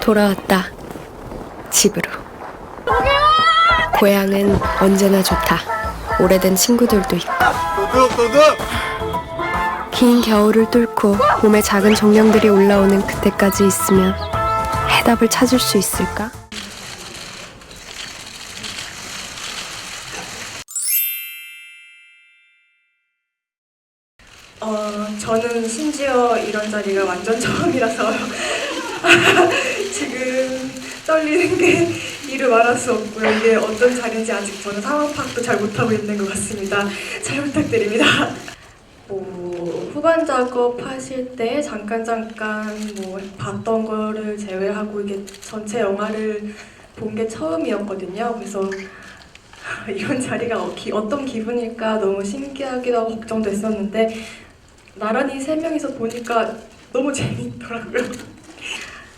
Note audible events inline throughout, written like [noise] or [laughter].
돌아왔다. 집으로. 고향은 언제나 좋다. 오래된 친구들도 있고. 긴 겨울을 뚫고 봄의 작은 정령들이 올라오는 그때까지 있으면 해답을 찾을 수 있을까? 어, 저는 심지어 이런 자리가 완전 처음이라서 [laughs] 떨리는 게 [laughs] 이루 말할 수 없고요. 이게 어떤 자리인지 아직 저는 상황 파악도 잘 못하고 있는 것 같습니다. 잘 부탁드립니다. 뭐 후반 작업하실 때 잠깐 잠깐 뭐 봤던 거를 제외하고 이게 전체 영화를 본 게 처음이었거든요. 그래서 [laughs] 이런 자리가 어- 기- 어떤 기분일까 너무 신기하기도 하고 걱정도 했었는데 나란히 세 명이서 보니까 너무 [laughs] 재밌더라고요.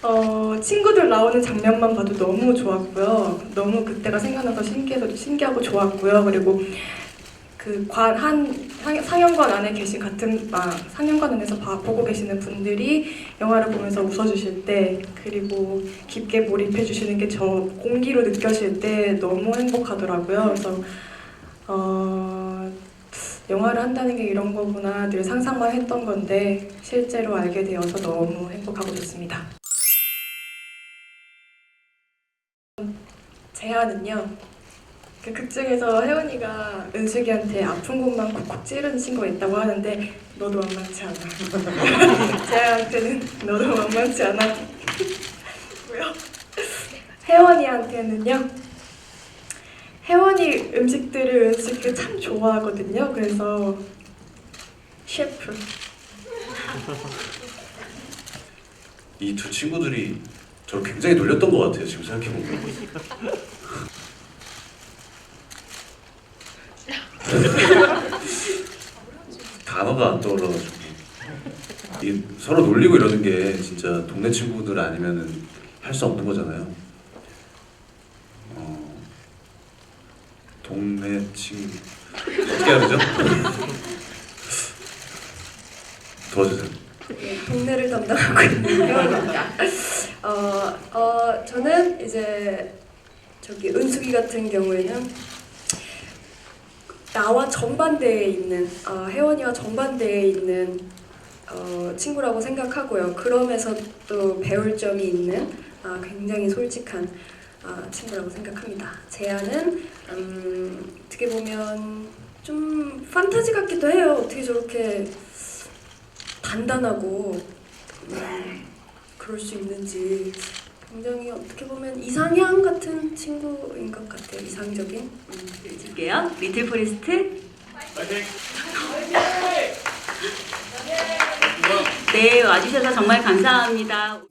어, 친구들 나오는 장면만 봐도 너무 좋았고요. 너무 그때가 생각나서 신기해서 신기하고 좋았고요. 그리고 그관한 상영관 안에 계신 같은 아, 상영관 안에서 봐, 보고 계시는 분들이 영화를 보면서 웃어주실 때 그리고 깊게 몰입해 주시는 게 저 공기로 느껴질 때 너무 행복하더라고요. 그래서 어, 영화를 한다는 게 이런 거구나 늘 상상만 했던 건데 실제로 알게 되어서 너무 행복하고 좋습니다. 제안은요. 그 극중에서 혜원이가 은숙이한테 아픈 곳만 콕콕 찌르는 친구가 있다고 하는데 너도 만만치 않아. [laughs] 제안한테는 너도 만만치 않아. 고요. 혜원이한테는요. 혜원이 음식들을 은숙이가 참 좋아하거든요. 그래서 셰프. 이 두 친구들이 저를 굉장히 놀렸던 것 같아요 지금 생각해보면 [laughs] [laughs] 단어가 안 떠올라가지고. 이 서로 놀리고 이러는 게 진짜 동네 친구들 아니면은 할 수 없는 거잖아요. 어, 동네 친구. 어떻게 되죠? [laughs] 도와주세요. 네, 동네를 담당하고 있는 혜원입니다. 어, 어, 저는 이제 저기 은숙이 같은 경우에는 나와 정반대에 있는 어, 혜원이와 정반대에 있는 어, 친구라고 생각하고요. 그러면서 또 배울 점이 있는 아, 굉장히 솔직한 아, 친구라고 생각합니다. 제안은 음, 어떻게 보면 좀 판타지 같기도 해요. 어떻게 저렇게 단단하고 음, 그럴 수 있는지 굉장히 어떻게 보면 이상향 같은 친구인 것 같아요. 이상적인. 음. 해줄게요. 리틀 포레스트. 네, 와주셔서 정말 감사합니다.